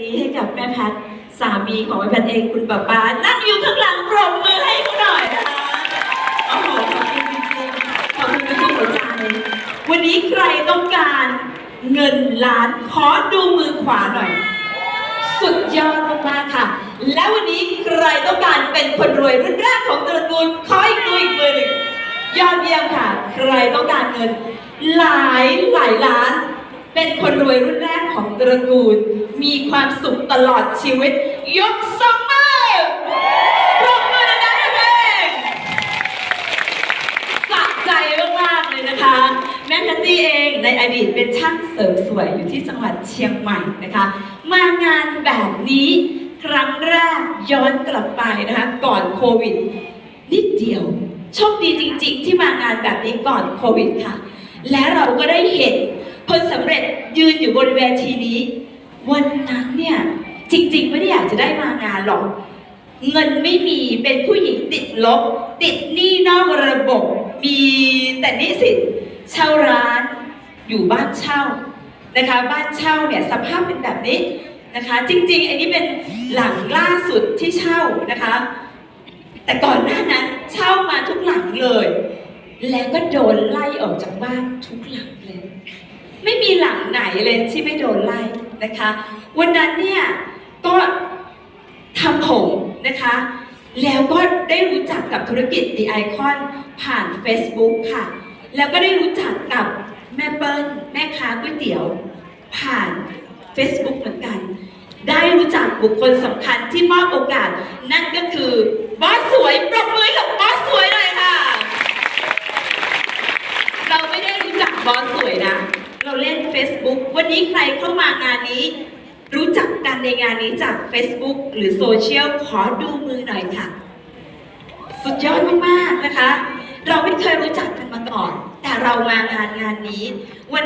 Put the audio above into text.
นี้ให้กับแม่แพทสามีของแม่แพทเองคุณป้าป้านั่งอยู่ข้างหลังปรบมือให้เขาหน่อยนะคะโอ้โหขอบคุณจริงๆขอบคุณทุกหัวใจ วันนี้ใครต้องการเงินล้านขอดูมือขวาหน่อย สุดยอดมากๆค่ะ และวันนี้ใครต้องการเป็นคนรวยรุ่นแรกของตระกูลขออีกตัวอีกมือหนึ่งยอดเยี่ยมค่ะ ใครต้องการเงิน หลายหลายล้าน เป็นคนรวยรุ่นแรกของตระกูล มีความสุขตลอดชีวิต ยกสองมือปรบมือดังๆให้ตัวเองสะใจมากๆเลยนะคะแม่แพตตี้เองในอดีตเป็นช่างเสริมสวยอยู่ที่จังหวัดเชียงใหม่นะคะ มางานแบบนี้ครั้งแรกย้อนกลับไปนะคะก่อนโควิด นิดเดียวโชคดีจริง ๆ ที่มางานแบบนี้ก่อนโควิดค่ะ และเราก็ได้เห็นคนสำเร็จยืนอยู่บนเวทีนี้ วันนั้นเนี่ยจริงๆ ไม่ได้อยากจะได้มางานหรอก เงินไม่มีเป็นผู้หญิงติดลบ ติดหนี้นอกระบบ มีแต่หนี้สินเช่าร้านอยู่บ้านเช่านะคะ บ้านเช่าเนี่ยสภาพเป็นแบบนี้นะคะ จริงๆ อันนี้เป็นหลังล่าสุดที่เช่านะคะ แต่ก่อนหน้านั้นเช่ามาทุกหลังเลย แล้วก็โดนไล่ออกจากบ้านทุกหลังเลย ไม่มีหลังไหนเลยที่ไม่โดนไล่ นะคะ วันนั้นเนี่ยก็ทำผมนะคะ แล้วก็ได้รู้จักกับธุรกิจ The Icon ผ่าน Facebook ค่ะ แล้วก็ได้รู้จักกับแม่เปิ้ลแม่ค้าก๋วยเตี๋ยว ผ่าน Facebook เหมือนกัน ได้รู้จักบุคคลสำคัญที่มอบโอกาส นั่นก็คือบอสสวยปรบมือห้กับบอสสวยหน่อยค่ะ เราไม่ได้รู้จักบอสสวยนะ เราเล่น Facebook วันนี้ใครเข้ามางานนี้ รู้จักกันในงานนี้จาก Facebook หรือโซเชียลขอดูมือหน่อยค่ะ สุดยอดมากๆนะคะ เราไม่เคยรู้จักกันมาก่อน แต่เรามางานงานนี้วัน